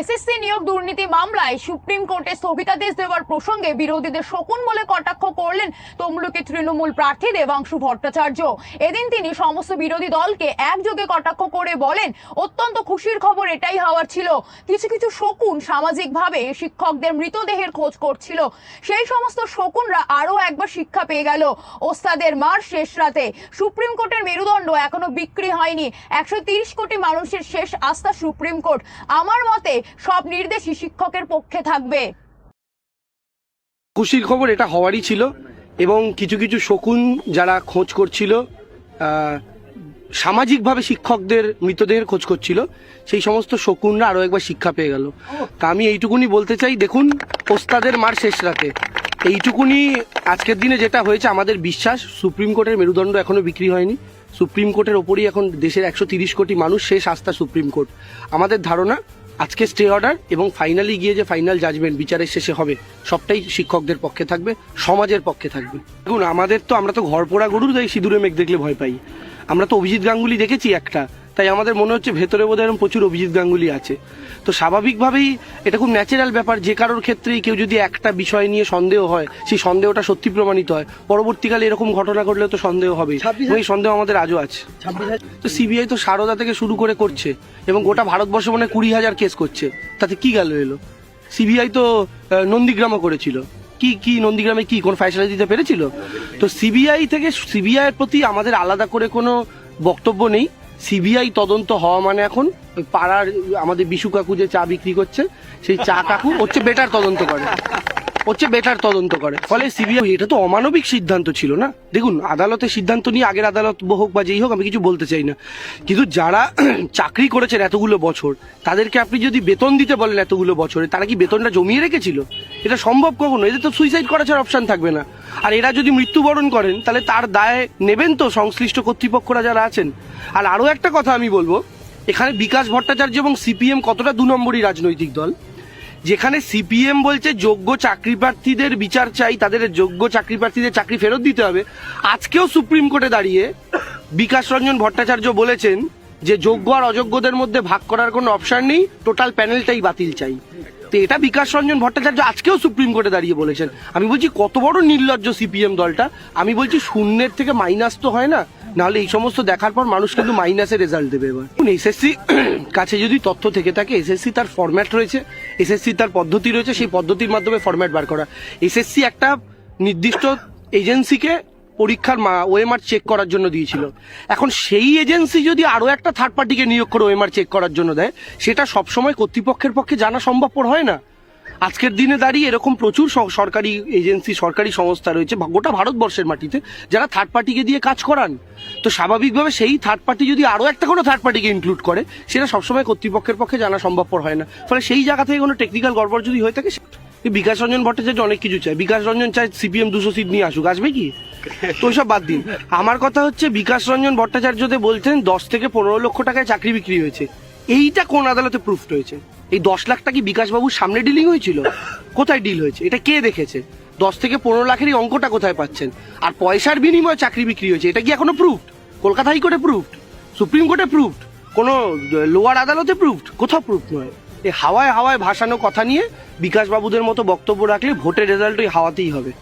SSC নিয়োগ দুর্নীতি মামলায় সুপ্রিম কোর্টে স্থগিতাদেশ দেওয়ার প্রসঙ্গে বিরোধীদের শকুন বলে কটাক্ষ করলেন তমলুকে তৃণমূল প্রার্থী দেবাংশু ভট্টাচার্য। এদিন তিনি সমস্ত বিরোধী দলকে একযোগে কটাক্ষ করে বলেন, অত্যন্ত খুশির খবর এটাই হওয়ার ছিল। কিছু কিছু শকুন সামাজিকভাবে শিক্ষকদের মৃতদেহের খোঁজ করছিল। সেই সমস্ত শকুনরা আরও একবার শিক্ষা পেয়ে গেল। ওস্তাদের মার শেষ রাতে। সুপ্রিম কোর্টের মেরুদণ্ড এখনও বিক্রি হয়নি। একশো কোটি মানুষের শেষ আস্থা সুপ্রিম কোর্ট। আমার মতে সব নির্দেশই শিক্ষকের পক্ষে থাকবে। খুশির খবর এটা হওয়ারই ছিল এবং কিছু কিছু শকুন যারা খোঁজ করছিল সামাজিকভাবে শিক্ষকদের মৃতদেহের খোঁজ করছিল, সেই সমস্ত শকুনরা আরও একবার শিক্ষা পেয়ে গেল। তা আমি এইটুকুনি বলতে চাই, দেখুন, ওস্তাদের মার শেষ রাতে। এইটুকুনি আজকের দিনে যেটা হয়েছে, আমাদের বিশ্বাস, সুপ্রিম কোর্টের মেরুদণ্ড এখনও বিক্রি হয়নি। সুপ্রিম কোর্টের ওপরই এখন দেশের একশো তিরিশ কোটি মানুষ শেষ আস্থা সুপ্রিম কোর্ট। আমাদের ধারণা আজকে স্টে অর্ডার এবং ফাইনালি গিয়ে যে ফাইনাল জাজমেন্ট বিচারের শেষে হবে, সবটাই শিক্ষকদের পক্ষে থাকবে, সমাজের পক্ষে থাকবে। দেখুন, আমাদের তো, আমরা তো ঘর পোড়া গরুর তাই সিঁদুরে মেঘ দেখলে ভয় পাই। আমরা তো অভিজিৎ গাঙ্গুলি দেখেছি একটা। তাই আমাদের মনে হচ্ছে ভেতরে বোধহয় এরকম প্রচুর অভিজিৎ গাঙ্গুলি আছে। তো স্বাভাবিকভাবেই এটা খুব ন্যাচারাল ব্যাপার যে কারোর ক্ষেত্রেই কেউ যদি একটা বিষয় নিয়ে সন্দেহ হয় সেই সন্দেহটা সত্যি প্রমাণিত হয়। পরবর্তীকালে এরকম ঘটনা ঘটলে তো সন্দেহ হবে এই সন্দেহ আমাদের আজও আছে। তো সিবিআই তো সারদা থেকে শুরু করে করছে এবং গোটা ভারতবর্ষে মনে কুড়ি হাজার কেস করছে। তাতে কি গেল এলো? সিবিআই তো নন্দীগ্রামও করেছিল। কি কি নন্দীগ্রামে কি কোন ফয়সলা দিতে পেরেছিল? তো সিবিআই থেকে সিবিআই এর প্রতি আমাদের আলাদা করে কোনো বক্তব্য নেই। সিবিআই তদন্ত হওয়া মানে এখন পাড়ার আমাদের বিশু কাকু যে চা বিক্রি করছে, সেই চা কাকু হচ্ছে বেটার তদন্ত করে। হচ্ছে বেটার তদন্ত করে। ফলে সিবিআই, এটা তো অমানবিক সিদ্ধান্ত ছিল না? দেখুন আদালতের সিদ্ধান্ত নিয়ে আগের আদালত হোক বা যেই হোক, আমি কিছু বলতে চাই না। কিন্তু যারা চাকরি করেছেন এতগুলো বছর, তাদেরকে আপনি যদি বেতন দিতে বলেন এতগুলো বছরে, তারা কি বেতনটা জমিয়ে রেখেছিল? এটা সম্ভব কখনো? এদের তো সুইসাইড করা ছাড়া অপশন থাকবে না। আর এরা যদি মৃত্যুবরণ করেন, তাহলে তার দায় নেবেন তো সংশ্লিষ্ট কর্তৃপক্ষরা যারা আছেন। আর আরও একটা কথা আমি বলব, এখানে বিকাশ ভট্টাচার্য এবং সিপিএম কতটা দু নম্বরই রাজনৈতিক দল? যেখানে সিপিএম বলছে যোগ্য চাকরি প্রার্থীদের বিচার চাই, তাদের যোগ্য চাকরি প্রার্থীদের চাকরি ফেরত দিতে হবে। আজকেও সুপ্রিম কোর্টে দাঁড়িয়ে বিকাশ রঞ্জন ভট্টাচার্য বলেছেন যে যোগ্য আর অযোগ্যদের মধ্যে ভাগ করার কোনো অপশান নেই, টোটাল প্যানেলটাই বাতিল চাই। তো এটা বিকাশ রঞ্জন ভট্টাচার্য আজকেও সুপ্রিম কোর্টে দাঁড়িয়ে বলেছেন। আমি বলছি, কত বড় নির্লজ্জ সিপিএম দলটা? আমি বলছি, শূন্যের থেকে মাইনাস তো হয় না, নাহলে এই সমস্ত দেখার পর মানুষ কিন্তু মাইনাসে রেজাল্ট দেবে এবার। এসএসসি কাছে যদি তথ্য থেকে থাকে এসএসসি তার ফরম্যাট রয়েছে এসএসসি তার পদ্ধতি রয়েছে, সেই পদ্ধতির মাধ্যমে ফরম্যাট বার করা। এসএসসি একটা নির্দিষ্ট এজেন্সিকে পরীক্ষার মা ওএমআর চেক করার জন্য দিয়েছিল। এখন সেই এজেন্সি যদি আরও একটা থার্ড পার্টিকে নিয়োগ করে ওএমআর চেক করার জন্য দেয়, সেটা সবসময় কর্তৃপক্ষের পক্ষে জানা সম্ভবপর হয় না। আজকের দিনে দাঁড়িয়ে এরকম প্রচুর সরকারি এজেন্সি সরকারি সংস্থা রয়েছে গোটা ভারতবর্ষের মাটিতে, যারা থার্ড পার্টিকে দিয়ে কাজ করান। তো স্বাভাবিকভাবে সেই থার্ড পার্টি যদি আরও একটা কোনো থার্ড পার্টিকে ইনক্লুড করে, সেটা সবসময় কর্তৃপক্ষের পক্ষে জানা সম্ভবপর হয় না। ফলে সেই জায়গা থেকে কোনো টেকনিক্যাল গড়বড় যদি হয়ে থাকে বিকাশ রঞ্জন ভট্টাচার্য অনেক কিছু চায়। বিকাশ রঞ্জন চায় সিপিএম দুশো সিট নিয়ে আসুক, আসবে কি? তো সব বাদ দিন। আমার কথা হচ্ছে, বিকাশ রঞ্জন ভট্টাচার্যতে বলছেন, দশ থেকে পনেরো লক্ষ টাকায় চাকরি বিক্রি হয়েছে। এইটা কোন আদালতে প্রুফড হয়েছে এই দশ লাখটা কি বিকাশবাবুর সামনে ডিলিং হয়েছিল? কোথায় ডিল হয়েছে? এটা কে দেখেছে? দশ থেকে পনেরো লাখের এই অঙ্কটা কোথায় পাচ্ছেন? আর পয়সার বিনিময়ে চাকরি বিক্রি হয়েছে, এটা কি এখনও প্রুফড কলকাতা হাইকোর্টে প্রুফড সুপ্রিম কোর্টে প্রুফড কোনো লোয়ার আদালতে প্রুফড কোথাও প্রুফ নয়। হাওয়ায় হাওয়ায় ভাসানো কথা নিয়ে বিকাশবাবুদের মতো বক্তব্য রাখলে ভোটের রেজাল্ট ওই হাওয়াতেই হবে।